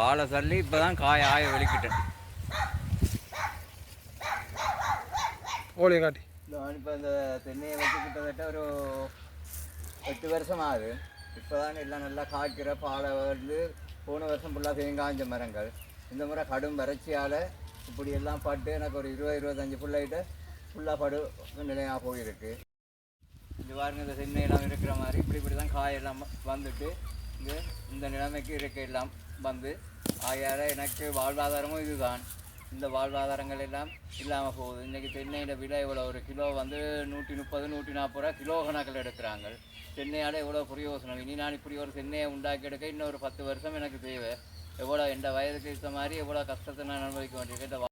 பாலை தள்ளி இப்போ தான் காய ஆய வெளிக்கிட்டேன் ஓலையை காட்டி. இப்போ இந்த தென்னையை வச்சு கிட்டத்தட்ட ஒரு எட்டு வருஷம் ஆகுது இப்போ தான் எல்லாம் நல்லா காய்க்கிற பாலை வந்து போன வருஷம் ஃபுல்லாக தேங்காய்ஞ்ச மரங்கள். இந்த முறை கடும் வறட்சியால் இப்படி எல்லாம் பட்டு எனக்கு ஒரு இருபது இருபத்தஞ்சி ஃபுல்லாகிட்டு ஃபுல்லாக படு நிலையாக போயிருக்கு. இது பாருங்க இந்த தென்னையெல்லாம் இருக்கிற மாதிரி இப்படி இப்படி தான் காயெல்லாம் வந்துட்டு இங்கே இந்த நிலைமைக்கு இருக்க எல்லாம். வந்து ஆகையால் எனக்கு வாழ்வாதாரமும் இதுதான். இந்த வாழ்வாதாரங்கள் எல்லாம் இல்லாமல் போகுது. இன்றைக்கி தென்னையோட விலை இவ்வளோ ஒரு கிலோ வந்து நூற்றி முப்பது நூற்றி நாற்பது ரூபா கிலோ கணக்கில் எடுக்கிறாங்க. தென்னையால் எவ்வளோ பிரயோசனம் இனி நான் இப்படி ஒரு தென்னையை உண்டாக்கி எடுக்க இன்னும் ஒரு பத்து வருஷம் எனக்கு தேவை. எவ்வளோ எந்த வயதுக்கு ஏற்ற மாதிரி எவ்வளோ கஷ்டத்தை நான் அனுபவிக்க வேண்டியிருக்கேன்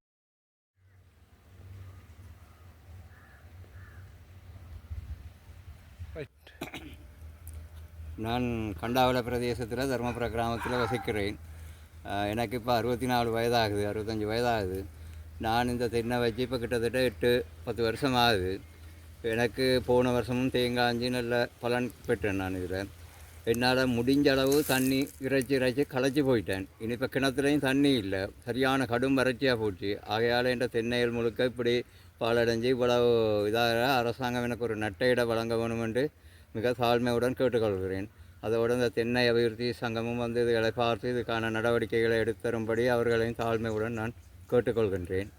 நான் கண்டாவள பிரதேசத்தில் தர்மபுர கிராமத்தில் வசிக்கிறேன். எனக்கு இப்போ அறுபத்தி நாலு வயதாகுது அறுபத்தஞ்சி வயதாகுது. நான் இந்த தென்னை வச்சு இப்போ கிட்டத்தட்ட எட்டு பத்து வருஷம் ஆகுது எனக்கு போன வருஷமும் தேங்காய்ஞ்சி நல்ல பலன் பெற்றேன் நான் இதில். என்னால் முடிஞ்ச அளவு தண்ணி இறைச்சி இறைச்சி களைச்சி போயிட்டேன். இனி இப்போ கிணத்துலையும் தண்ணி இல்லை. சரியான கடும் வறட்சியாக போச்சு. ஆகையால் என்ற தென்னையில் முழுக்க இப்படி பாலடைஞ்சு இவ்வளவு இதாக அரசாங்கம் எனக்கு ஒரு நட்டையிட வழங்க வேணும் என்று மிக தாழ்மையுடன் கேட்டுக்கொள்கிறேன். அதோடு இந்த தென்னை அபிவிருத்தி சங்கமும் வந்து இதுகளை பார்த்து இதுக்கான நடவடிக்கைகளை எடுத்தரும்படி அவர்களையும் தாழ்மையுடன் நான் கேட்டுக்கொள்கின்றேன்.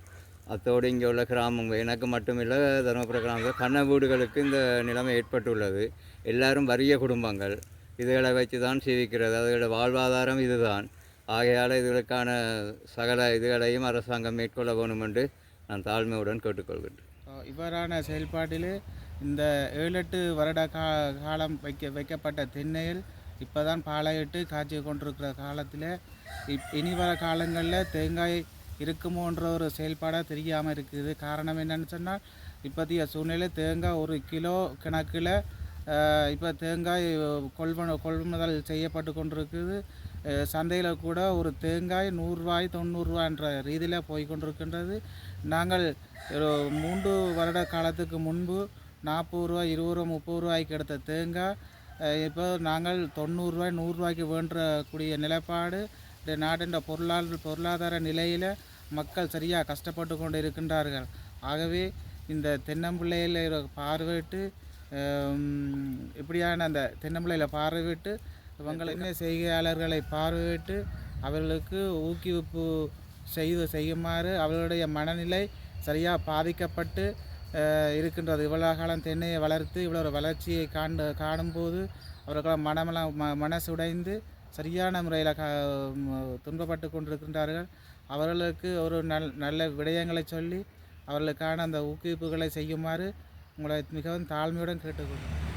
அத்தோடு இங்கே உள்ள கிராமம் எனக்கு மட்டுமில்லை தருமபுர கிராமத்தில் கண்ண வீடுகளுக்கு இந்த நிலைமை ஏற்பட்டுள்ளது. எல்லாரும் வறிய குடும்பங்கள் இதுகளை வச்சு தான் சீவிக்கிறது. அதோட வாழ்வாதாரம் இதுதான். ஆகையால் இதுகளுக்கான சகல இதுகளையும் அரசாங்கம் மேற்கொள்ள வேணும் என்று நான் தாழ்மையுடன் கேட்டுக்கொள்கின்றேன். இவ்வாறான செயல்பாட்டில் இந்த ஏழு எட்டு வருட கா காலம் வைக்க வைக்கப்பட்ட தென்னையில் இப்போ தான் பாளையிட்டு காய்ச்சி கொண்டிருக்கிற காலத்தில் இப் இனி வர காலங்களில் தேங்காய் இருக்குமோன்ற ஒரு செயல்பாடாக தெரியாமல் இருக்குது. காரணம் என்னன்னு சொன்னால் இப்போதைய சூழ்நிலை தேங்காய் ஒரு கிலோ கணக்கில் இப்போ தேங்காய் கொள்வன கொள்முதல் செய்யப்பட்டு கொண்டிருக்குது. சந்தையில் கூட ஒரு தேங்காய் நூறுரூவாய் தொண்ணூறுரூவான்ற ரீதியில் போய் கொண்டிருக்கின்றது. நாங்கள் மூன்று வருட காலத்துக்கு முன்பு நாற்பது ரூபா இருபது ரூபா முப்பது ரூபாய்க்கு எடுத்த தேங்காய். இப்போ நாங்கள் தொண்ணூறுரூவாய் நூறுரூவாய்க்கு வேண்டக்கூடிய நிலைப்பாடு. இந்த நாட்டின் பொருளாதார பொருளாதார நிலையில் மக்கள் சரியாக கஷ்டப்பட்டு கொண்டு இருக்கின்றார்கள். ஆகவே இந்த தென்னம்பிள்ளையில் பார்வையிட்டு இப்படியான அந்த தென்னம்பிள்ளையில் பார்வையிட்டு இவங்களை செய்கையாளர்களை பார்வையிட்டு அவர்களுக்கு ஊக்குவிப்பு செய்து செய்யுமாறு அவர்களுடைய மனநிலை சரியாக பாதிக்கப்பட்டு இருக்கின்றது. இவ்வளோ காலம் தென்னையை வளர்த்து இவ்வளோ ஒரு வளர்ச்சியை காண்டு காணும்போது அவர்களால் மனமெல்லாம் ம மனசுடைந்து சரியான முறையில் க துன்பப்பட்டு கொண்டிருக்கின்றார்கள். அவர்களுக்கு ஒரு நல் நல்ல விடயங்களை சொல்லி அவர்களுக்கான அந்த ஊக்குவிப்புகளை செய்யுமாறு உங்களை மிகவும் தாழ்மையுடன் கேட்டுக்கொள்கிறேன்.